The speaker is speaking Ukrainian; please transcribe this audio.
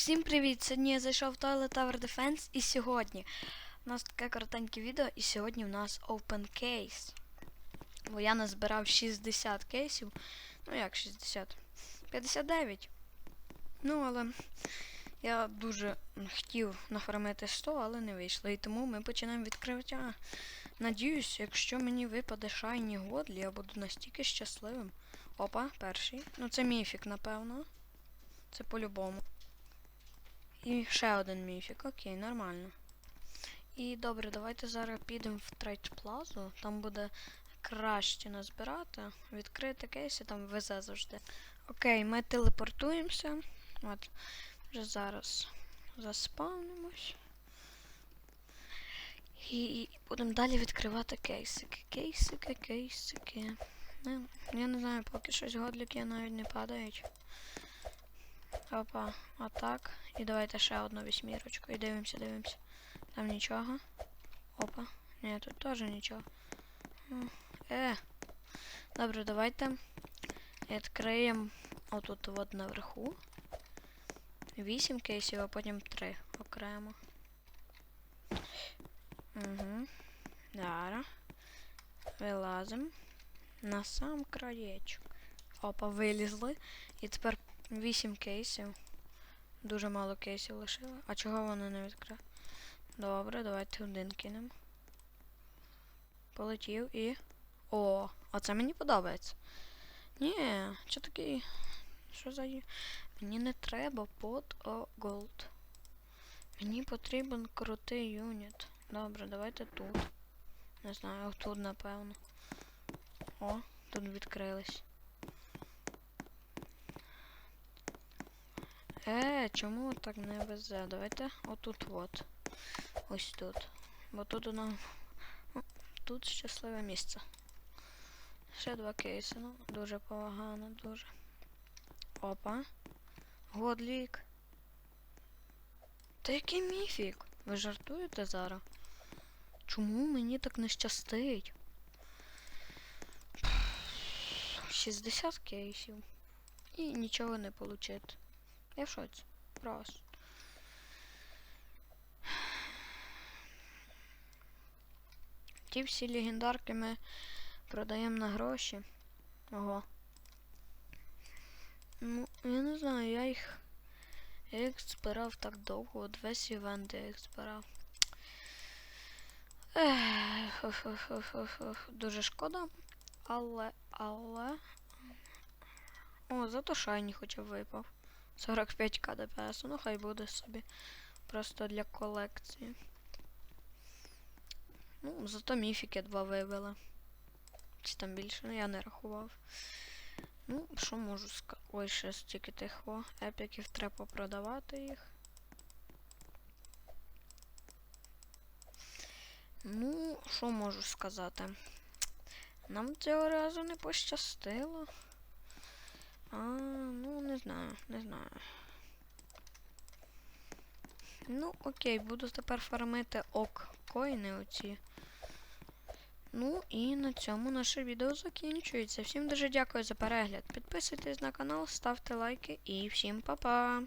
Всім привіт! Сьогодні я зайшов в Toilet Tower Defense і сьогодні у нас таке коротеньке відео, і сьогодні в нас Open Case. Бо я назбирав 60 кейсів. Ну як 60? 59. Ну, але я дуже хотів нафармити 100, але не вийшло. І тому ми починаємо відкриття. Надіюсь, якщо мені випаде Shiny Годлі, я буду настільки щасливим. Опа, перший. Ну це міфік, напевно. Це по-любому. І ще один міфік. Окей, нормально. І добре, давайте зараз підемо в трейд плазу. Там буде краще назбирати. Відкрити кейси, там везе завжди. Окей, ми телепортуємося. От, вже зараз заспавнимось. І будемо далі відкривати кейсики. Кейсики, кейсики. Ну, я не знаю, поки щось годліки навіть не падають. Опа, отак. І давайте ще одну вісьмірочку. І дивимося, дивимося. Там нічого. Опа. Ні, тут теж нічого. Е. Добре, давайте відкриємо отут от наверху. Вісім кейсів, а потім три окремо. Угу. Зараз. Вилазимо. На сам краєчок. Опа, вилізли. І тепер 8 кейсів. Дуже мало кейсів лишили. А чого вони не відкрили? Добре, давайте один кинемо. Полетів і. О, оце мені подобається. Ні, що такий. Що за. Мені не треба под о голд. Мені потрібен крутий юніт. Добре, давайте тут. Не знаю, тут, напевно. О, тут відкрились. Е, чому так не везе? Давайте отут от. Ось тут. Бо тут воно. ну, Тут щасливе місце. Ще два кейси, ну, дуже погано, дуже. Опа. Годлік. Та який міфік? Ви жартуєте зараз? Чому мені так не щастить? 60 кейсів. І нічого не получити. Я в шоці. Просто. Ті всі легендарки ми продаємо на гроші. Ого. Ну, я не знаю, я їх. Я їх збирав так довго, от весь івент я їх збирав. Ех. Дуже шкода. Але, але. О, зато шайні хоча б випав. 45к ДПС, ну хай буде собі. Просто для колекції. Ну, зато міфіки два вибили. Чи там більше, ну я не рахував. Ну, що можу сказати? Ой, ще стільки тих о. Епіків треба продавати їх. Ну, що можу сказати? Нам цього разу не пощастило. А, ну не знаю, не знаю. Ну, окей, буду тепер фармити ок коїни оці. Ну і на цьому наше відео закінчується. Всім дуже дякую за перегляд. Підписуйтесь на канал, ставте лайки і всім па-па!